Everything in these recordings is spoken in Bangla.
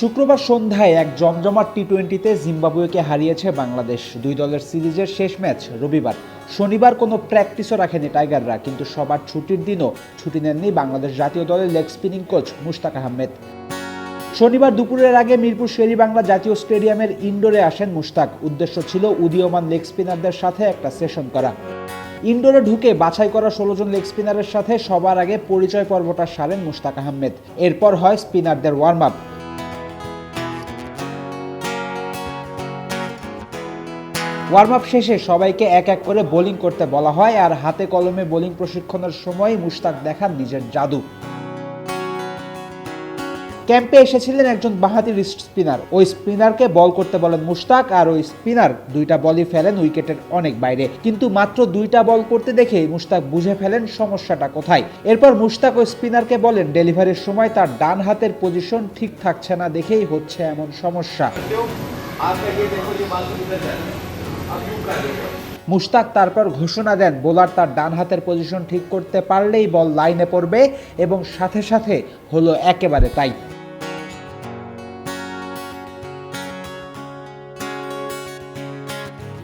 শুক্রবার সন্ধ্যায় এক জমজমাট টি টোয়েন্টিতে জিম্বাবুয়েকে হারিয়েছে বাংলাদেশ। দুই দলের সিরিজের শেষ ম্যাচ রবিবার। শনিবার কোনো প্র্যাকটিসও রাখেনি টাইগাররা কিন্তু সবার ছুটির দিনও ছুটি নেননি বাংলাদেশ জাতীয় দলের leg spinning coach Mushtaq Ahmed. শনিবার দুপুরের আগে মিরপুর শেরি বাংলা জাতীয় স্টেডিয়ামের ইনডোরে আসেন মুশতাক। উদ্দেশ্য ছিল উদীয়মান লেগ স্পিনারদের সাথে একটা সেশন করা। ইনডোরে ঢুকে বাছাই করা ষোলো জন লেগ স্পিনারের সাথে সবার আগে পরিচয় পর্বটা সারেন মুশতাক আহমেদ। এরপর হয় স্পিনারদের ওয়ার্ম আপ ওয়ার্ম আপ শেষে সবাইকে এক এক করে বোলিং করতে বলা হয় আর হাতে কলমে বোলিং প্রশিক্ষণের সময় মুশতাক দেখান নিজের জাদু। ক্যাম্পে এসেছিলেন একজন বাহাতি রিস্ট স্পিনার ওই স্পিনারকে বল করতে বলেন মুশতাক আর ওই স্পিনার দুইটা বলই ফেলেন উইকেটের অনেক বাইরে। কিন্তু মাত্র দুইটা বল করতে দেখে মুশতাক বুঝে ফেলেন সমস্যাটা কোথায়। এরপর মুশতাক ওই স্পিনারকে বলেন ডেলিভারির সময় তার ডান হাতের পজিশন ঠিক থাকছে না দেখেই হচ্ছে এমন সমস্যা। মুশতাক তারপর ঘোষণা দেন, বোলার তার ডান হাতের পজিশন ঠিক করতে পারলেই বল লাইনে পড়বে এবং সাথে সাথে হলো একেবারে তাই।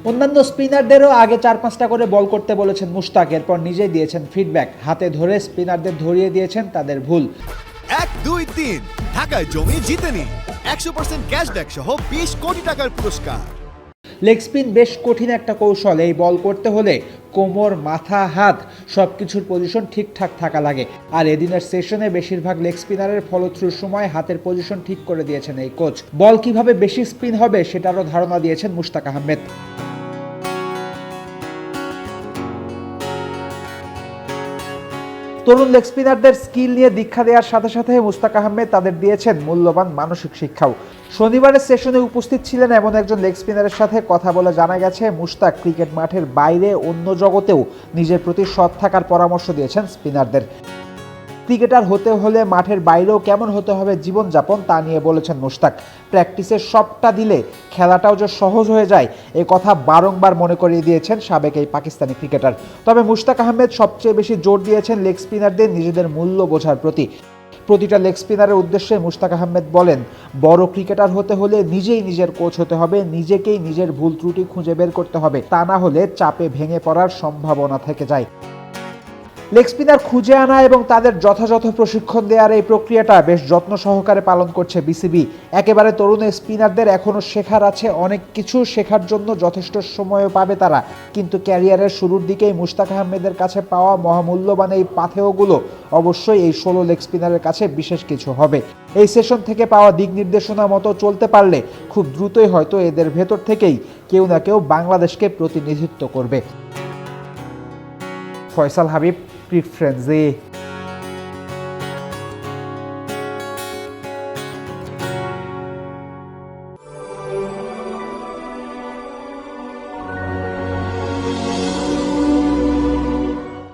অন্যান্য স্পিনারদেরও আগে চার পাঁচটা করে বল করতে বলেছেন মুশতাক, এরপর নিজেই দিয়েছেন ফিডব্যাক হাতে ধরে স্পিনারদের ধরিয়ে দিয়েছেন তাদের ভুল। এক, দুই, তিন। ঢাকায় জমি জিতে নিন একশো পার্সেন্ট ক্যাশব্যাক সহ বিশ কোটি টাকার পুরস্কার। লেগ স্পিন বেশ কঠিন একটা কৌশল। এই বল করতে হলে কোমর, মাথা, হাত সব কিছুর পজিশন ঠিকঠাক থাকা লাগে। আর এদিনের সেশনে বেশিরভাগ লেগ স্পিনারের ফলথ্রুর সময় হাতের পজিশন ঠিক করে দিয়েছেন এই কোচ বল কীভাবে বেশি স্পিন হবে সেটারও ধারণা দিয়েছেন মুশতাক আহমেদ। তরুণ লেগ স্পিনারদের স্কিল নিয়ে দীক্ষা দেওয়ার সাথে সাথে মুস্তাক আহমেদ তাদের দিয়েছেন মূল্যবান মানসিক শিক্ষাও। শনিবারের সেশনে উপস্থিত ছিলেন এমন একজন লেগ স্পিনারের সাথে কথা বলে জানা গেছে, মুস্তাক ক্রিকেট মাঠের বাইরে অন্য জগতেও নিজের প্রতি সৎ থাকার পরামর্শ দিয়েছেন স্পিনারদের। ক্রিকেটার হতে হলে মাঠের বাইরেও কেমন হতে হবে জীবনযাপন তা নিয়ে বলেছেন মুশতাক। প্র্যাকটিসের সবটা দিলে খেলাটাও যে সহজ হয়ে যায়, এ কথা বারংবার মনে করিয়ে দিয়েছেন সাবেক এই পাকিস্তানি ক্রিকেটার। তবে মুশতাক আহমেদ সবচেয়ে বেশি জোর দিয়েছেন লেগ স্পিনারদের নিজেদের মূল্য বোঝার প্রতি। প্রতিটা লেগ স্পিনারের উদ্দেশ্যে মুশতাক আহমেদ বলেন, বড় ক্রিকেটার হতে হলে নিজেই নিজের কোচ হতে হবে, নিজেকেই নিজের ভুল ত্রুটি খুঁজে বের করতে হবে, তা না হলে চাপে ভেঙে পড়ার সম্ভাবনা থেকে যায়। লেগ স্পিনার খুঁজে আনা এবং তাদের যথাযথ প্রশিক্ষণ দেওয়ার এই প্রক্রিয়াটা বেশ যত্ন সহকারে পালন করছে বিসিবি। একেবারে তরুণ স্পিনারদের এখনও শেখার আছে অনেক কিছু শেখার জন্য যথেষ্ট সময়ও পাবে তারা। কিন্তু ক্যারিয়ারের শুরুর দিকেই মুশতাক আহমেদের কাছে পাওয়া মহামূল্যবান এই পাথেয়গুলো অবশ্যই এই ষোলো লেগ স্পিনারের কাছে বিশেষ কিছু হবে। এই সেশন থেকে পাওয়া দিক নির্দেশনা মতো চলতে পারলে খুব দ্রুতই হয়তো এদের ভেতর থেকেই কেউ না কেউ বাংলাদেশকে প্রতিনিধিত্ব করবে। ফয়সাল হাবিব প্রিফ্রেন্সে